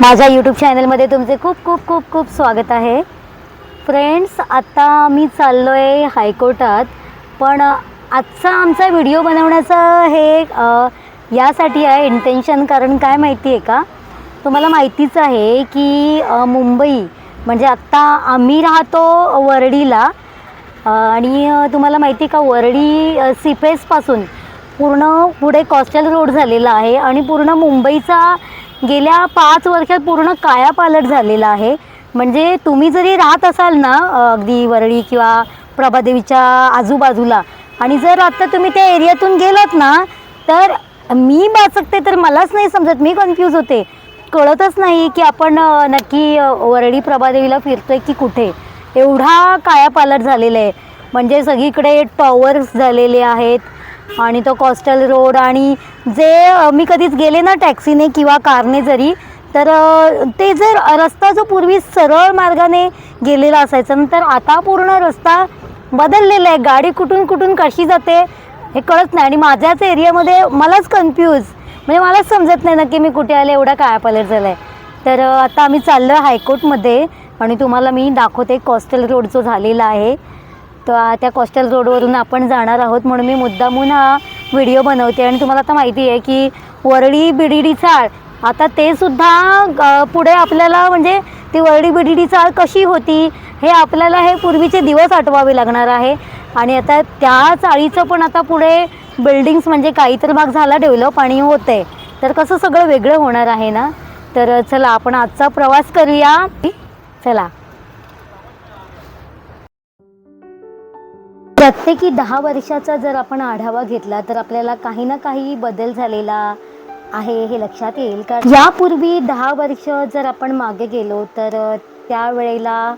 माझ्या यूट्यूब चॅनलमध्ये तुमचे खूप खूप खूप खूप स्वागत आहे. फ्रेंड्स आत्ता मी चाललो आहे हायकोर्टात पण आजचा आमचा व्हिडिओ बनवण्याचं हे यासाठी आहे इंटेन्शन कारण काय माहिती आहे का? तुम्हाला माहितीच आहे की मुंबई म्हणजे आत्ता आम्ही राहतो वरडीला आणि तुम्हाला माहिती आहे का वरडी अ, सिपेसपासून पूर्ण पुढे कॉस्टल रोड झालेला आहे आणि पूर्ण मुंबईचा गेल्या पाच वर्षात पूर्ण कायापालट झालेला आहे. म्हणजे तुम्ही जरी राहत असाल ना अगदी वरळी किंवा प्रभादेवीच्या आजूबाजूला आणि जर आता तुम्ही त्या एरियातून गेलात ना तर मी बाचकते तर मलाच नाही समजत. मी कन्फ्यूज होते. कळतच नाही की आपण नक्की वरळी प्रभादेवीला फिरतोय की कुठे. एवढा कायापालट झालेला आहे. म्हणजे सगळीकडे टॉवर्स झालेले आहेत. आणि तो कॉस्टल रोड आणि जे मी कधीच गेले ना टॅक्सीने किंवा कारने जरी तर ते जर रस्ता जो पूर्वी सरळ मार्गाने गेलेला असायचा नंतर आता पूर्ण रस्ता बदललेला आहे. गाडी कुठून कुठून कशी जाते हे कळत नाही. आणि माझ्याच एरियामध्ये मलाच कन्फ्यूज म्हणजे मलाच समजत नाही नक्की मी कुठे आले एवढा काय पलट झाला आहे तर आता आम्ही चाललो आहे हायकोर्टमध्ये. आणि तुम्हाला मी दाखवते कॉस्टल रोड जो झालेला आहे. तर त्या कोस्टल रोडवरून आपण जाणार आहोत म्हणून मी मुद्दामून हा व्हिडिओ बनवते. आणि तुम्हाला आता माहिती आहे की वरळी बिडिडी चाळ आता ते सुद्धा पुढे आपल्याला म्हणजे ती वरळी बिडिडी चाळ कशी होती हे आपल्याला हे पूर्वीचे दिवस आठवावे लागणार आहे. आणि आता त्या चाळीचं पण आता पुढे बिल्डिंग्स म्हणजे काही तर भाग झाला डेव्हलप आणि होत आहे तर कसं सगळं वेगळं होणार आहे ना? तर चला आपण आजचा प्रवास करूया. चला. प्रत्येकी दहा वर्षाचा जर आपण आढावा घेतला तर आपल्याला काही ना काही बदल झालेला आहे हे लक्षात येईल. का यापूर्वी दहा वर्ष जर आपण मागे गेलो तर त्यावेळेला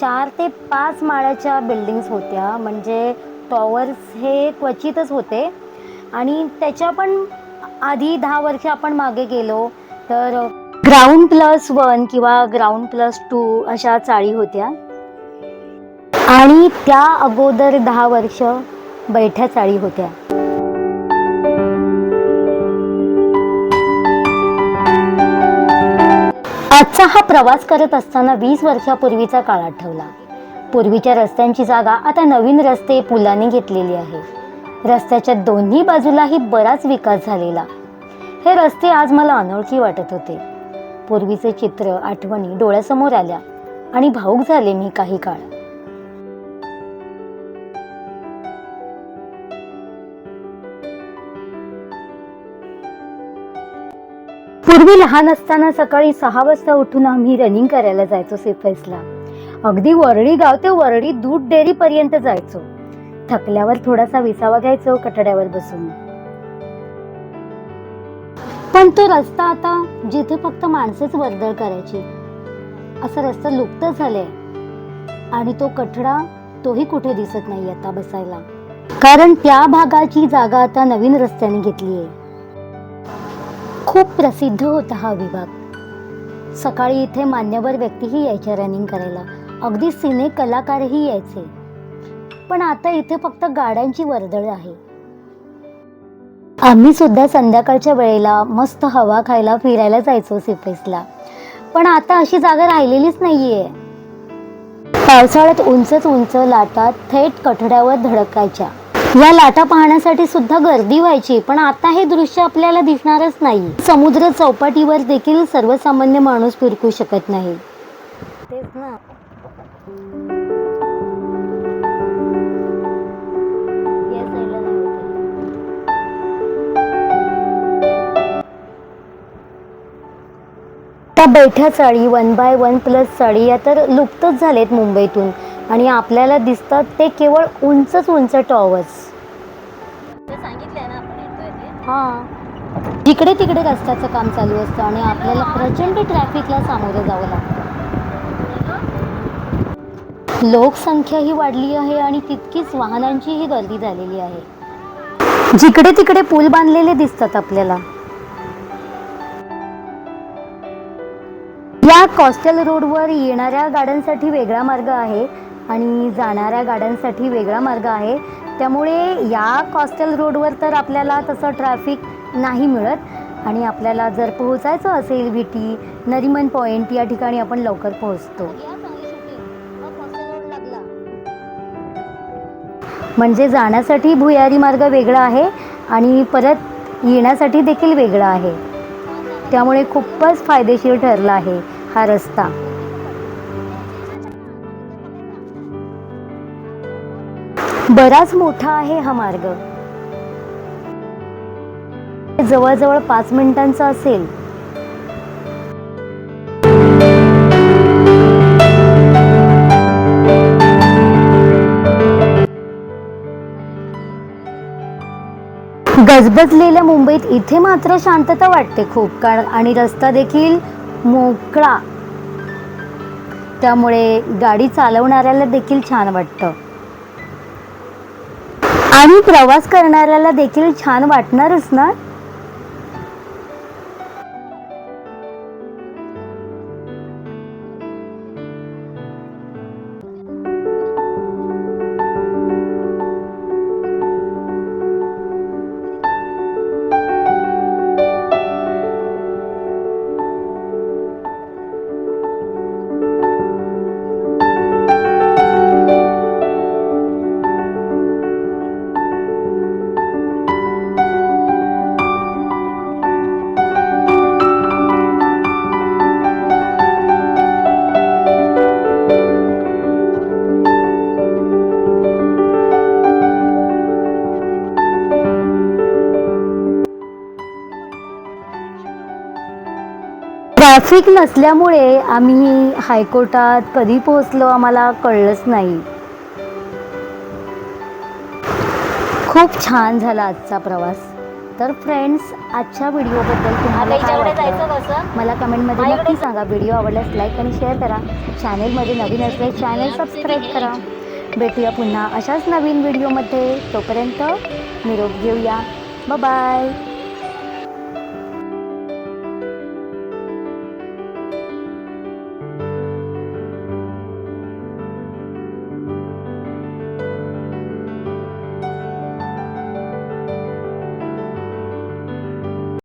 चार ते पाच माळ्याच्या बिल्डिंग्स होत्या. म्हणजे टॉवर्स हे क्वचितच होते. आणि त्याच्या पण आधी दहा वर्ष आपण मागे गेलो तर ग्राउंड प्लस वन किंवा ग्राउंड प्लस टू अशा चाळी होत्या. आणि त्या अगोदर दहा वर्ष बैठ्या चाळी होत्या. आजचा हा प्रवास करत असताना वीस वर्षापूर्वीचा काळ आठवला. पूर्वीच्या रस्त्यांची जागा आता नवीन रस्ते पुलाने घेतलेली आहे. रस्त्याच्या दोन्ही बाजूलाही बराच विकास झालेला. हे रस्ते आज मला अनोळखी वाटत होते. पूर्वीचे चित्र आठवणी डोळ्यासमोर आल्या आणि भाऊक झाले मी काही काळ. पूर्वी लहान असताना सकाळी सहा वाजता उठून आम्ही रनिंग करायला जायचो सेफेसला अगदी वरळी गाव ते वरळी दूध डेअरी पर्यंत जायचो. थकल्यावर थोडासा विसावा घ्यायचो कठड्यावर बसून. पण तो रस्ता आता जिथे फक्त माणसेच वर्दळ करायची असा रस्ता लुप्त झालाय. आणि तो कठडा तोही कुठे दिसत नाही आता बसायला. कारण त्या भागाची जागा आता नवीन रस्त्याने घेतली आहे खूप प्रसिद्ध होता हा विभाग. सकाळी इथे मान्यवर व्यक्तीही यायच्या रनिंग करायला. अगदी सिने कलाकारही यायचे. पण आता इथे फक्त गाड्यांची वर्दळ आहे. आम्ही सुद्धा संध्याकाळच्या वेळेला मस्त हवा खायला फिरायला जायचो सिपेसला पण आता अशी जागा राहिलेलीच नाहीये. पावसाळ्यात उंचच उंच लाटा थेट कठड्यावर धडकायच्या. या लाटा पाहण्यासाठी सुद्धा गर्दी व्हायची पण आता हे दृश्य आपल्याला दिसणारच नाही. समुद्र चौपाटीवर देखील सर्वसामान्य माणूस फिरकू शकत नाही. तेच ना. त्या बैठ्या चाळी वन बाय वन प्लस चाळी या तर लुप्तच झालेत मुंबईतून. आणि आपल्याला दिसतात ते केवळ उंचच उंच टॉवर्स हां. जिकडे तिकडे रस्त्याचं काम चालू असतं आणि आपल्याला प्रचंड ट्रॅफिकला सामोरं जावं लागतं. लोकसंख्या ही वाढली आहे आणि तितकीच वाहनांचीही गर्दी झालेली आहे. जिकडे तिकडे पूल बांधलेले दिसतात आपल्याला. या कॉस्टल रोडवर येणाऱ्या गाड्यांसाठी वेगळा मार्ग आहे. आणि जाणाऱ्या गाड्यांसाठी वेगळा मार्ग आहे. त्यामुळे या कॉस्टल रोडवर तर आपल्याला तसं ट्रॅफिक नाही मिळत. आणि आपल्याला जर पोहोचायचं असेल विटी नरिमन पॉईंट या ठिकाणी आपण लवकर पोहोचतो. म्हणजे जाण्यासाठी भुयारी मार्ग वेगळा आहे आणि परत येण्यासाठी देखील वेगळा आहे. त्यामुळे खूपच फायदेशीर ठरला आहे हा रस्ता. बराच मोठा आहे हा मार्ग. जवळजवळ पाच मिनिटांचा असेल. गजबजलेल्या मुंबईत इथे मात्र शांतता वाटते खूप कारण आणि रस्ता देखील मोकळा. त्यामुळे गाडी चालवणाऱ्याला देखील छान वाटतं. आणि प्रवास करणाऱ्याला देखील छान वाटणारच ना? ट्रॅफिक नसल्यामुळे आम्ही हायकोर्टात कधी पोहोचलो आम्हाला कळलंच नाही. खूप छान झाला आजचा प्रवास. तर फ्रेंड्स आजच्या व्हिडिओबद्दल तुम्हाला काय वाटलं मला कमेंटमध्ये नक्की सांगा. व्हिडिओ आवडल्यास लाईक आणि शेअर करा. चॅनेलमध्ये नवीन असल्यास चॅनेल सबस्क्राईब करा. भेटूया पुन्हा अशाच नवीन व्हिडिओमध्ये. तोपर्यंत निरोप घेऊया. बाय